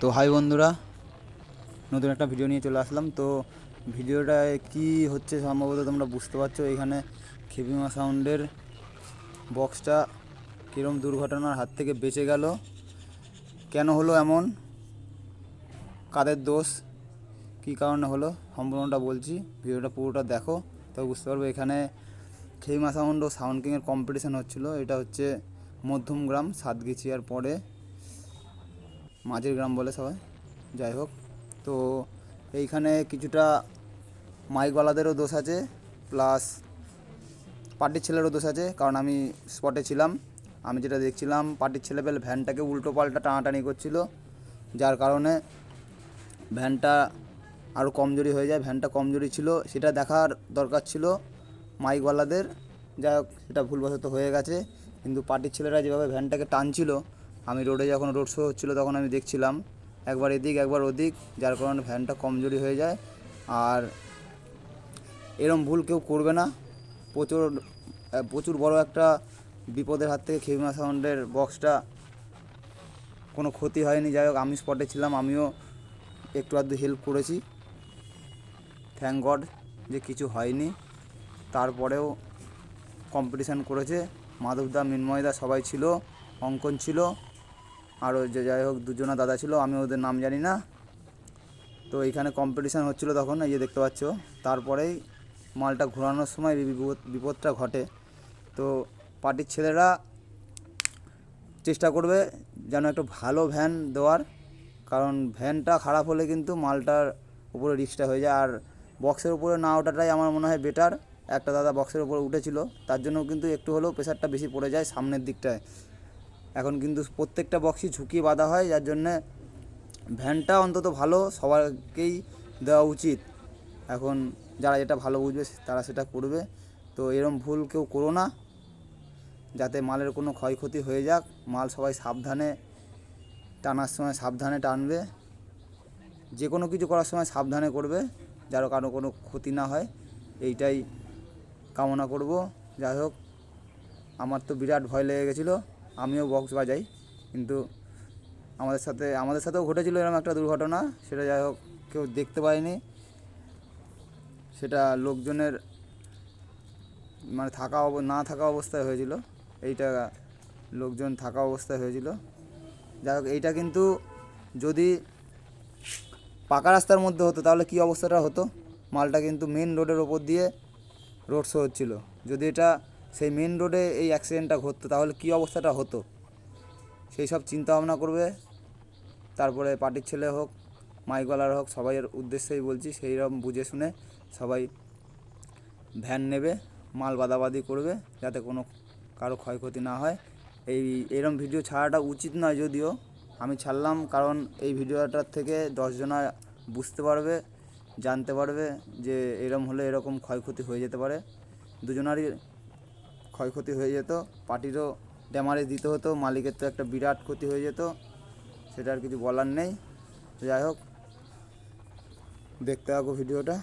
তো হাই বন্ধুরা, নতুন একটা ভিডিও নিয়ে চলে আসলাম। তো ভিডিওটায় কি হচ্ছে সম্ভবত তোমরা বুঝতে পারছ, এখানে খেপিমা সাউন্ডের বক্সটা কীরম দুর্ঘটনার হাত থেকে বেঁচে গেল, কেন হলো এমন, কাদের দোষ, কী কারণে হলো, সম্পূর্ণটা বলছি, ভিডিওটা পুরোটা দেখো তবে বুঝতে পারবে এখানে খেইমা সাউন্ড ও সাউন্ড কিংয়ের কম্পিটিশান হচ্ছিল, এটা হচ্ছে মধ্যম গ্রাম সাতগিছিয়ার পরে। মাঝের গ্রাম বলে সবাই, যাই হোক। তো এইখানে কিছুটা মাইকওয়ালাদেরও দোষ আছে, প্লাস পার্টির ছেলেরও দোষ আছে, কারণ আমি স্পটে ছিলাম। আমি যেটা দেখছিলাম, পার্টির ছেলে পেলে ভ্যানটাকে উল্টো পাল্টা টানাটানি করছিল, যার কারণে ভ্যানটা আরও কমজোরি হয়ে যায়, ভ্যানটা কমজোরি ছিল, সেটা দেখার দরকার ছিল মাইকওয়ালাদের যাই হোক, সেটা ভুলবশত হয়ে গেছে, কিন্তু পার্টির ছেলেরা যেভাবে ভ্যানটাকে টানছিল আমি রোডে যখন রোড শো হচ্ছিল তখন আমি দেখছিলাম, একবার এদিক, একবার ওদিক, যার কারণে ভ্যানটা কমজোরি হয়ে যায়। আর এরম ভুল কেউ করবে না। প্রচুর প্রচুর বড় একটা বিপদের হাত থেকে খেমিমা সাউন্ডের বক্সটা কোনো ক্ষতি হয়নি। যাই হোক, আমি স্পটে ছিলাম, আমিও একটু আধটু হেল্প করেছি। থ্যাংক গড যে কিছু হয়নি। তারপরেও কম্পিটিশান করেছে। মাধবদা, মিন্ময়দা সবাই ছিল, অঙ্কন ছিল। আরও যে যাই হোক দুজনা দাদা ছিল, আমি ওদের নাম জানি না। তো এইখানে কম্পিটিশান হচ্ছিল তখন, এই যে দেখতে পাচ্ছ। তারপরেই মালটা ঘোরানোর সময় বিপদ বিপদটা ঘটে। তো পার্টির ছেলেরা চেষ্টা করবে যেন একটু ভালো ভ্যান দেওয়ার, কারণ ভ্যানটা খারাপ হলে কিন্তু মালটার উপরে রিক্সটা হয়ে যায়। আর বক্সের উপরে না ওঠাটাই আমার মনে হয় বেটার একটা দাদা বক্সের উপরে উঠেছিল, তার জন্য কিন্তু একটু হলেও প্রেশারটা বেশি পড়ে যায় সামনের দিকটায়। এখন কিন্তু প্রত্যেকটা বক্সই ঝুঁকি বাঁধা হয়, যার জন্যে ভ্যানটা অন্তত ভালো সবাইকেই দেওয়া উচিত। এখন যারা যেটা ভালো বুঝবে, তারা সেটা করবে। তো এরম ভুল কেউ করো না, যাতে মালের কোনো ক্ষয়ক্ষতি হয়ে যাক। মাল সবাই সাবধানে টানার সময় সাবধানে টানবে। যে কোনো কিছু করার সময় সাবধানে করবে, যার কারও কোনো ক্ষতি না হয়। এইটাই কামনা করব। যাই হোক, আমার তো বিরাট ভয় লেগে গেছিল। আমিও বক্স বাজাই, কিন্তু আমাদের সাথে, আমাদের সাথেও ঘটেছিল এরকম একটা দুর্ঘটনা, সেটা যাই হোক, কেউ দেখতে পায়নি। সেটা লোকজনের মানে থাকা না থাকা অবস্থায় হয়েছিল। এইটা লোকজন থাকা অবস্থায় হয়েছিল। যাই হোক, এইটা কিন্তু যদি পাকা রাস্তার মধ্যে হতো, তাহলে কী অবস্থাটা হতো? মালটা কিন্তু মেন রোডের ওপর দিয়ে রোড শো হচ্ছিল। যদি এটা সেই মেন রোডে এই অ্যাক্সিডেন্টটা ঘটতো, তাহলে কী অবস্থাটা হতো? সেই সব চিন্তা ভাবনা করবে। তারপরে পার্টির ছেলে হোক মাইকওয়ালার হোক সবাইয়ের উদ্দেশ্যেই বলছি সেই রকম বুঝে শুনে সবাই ভ্যান নেবে, মাল বাদাবাদি করবে, যাতে কোনো কারও ক্ষয়ক্ষতি না হয়। এই, এরম ভিডিও ছাড়াটা উচিত নয় যদিও, আমি ছাড়লাম কারণ এই ভিডিওটার থেকে দশজনা বুঝতে পারবে, জানতে পারবে যে এরম হলে এরকম ক্ষয়ক্ষতি হয়ে যেতে পারে। দুজনারই ক্ষয়ক্ষতি হয়ে যেত, পার্টিরও ড্যামারেজ দিতে হতো, মালিকের তো একটা বিরাট ক্ষতি হয়ে যেত, সেটা আর কিছু বলার নেই। যাই হোক, দেখতে থাকো ভিডিওটা।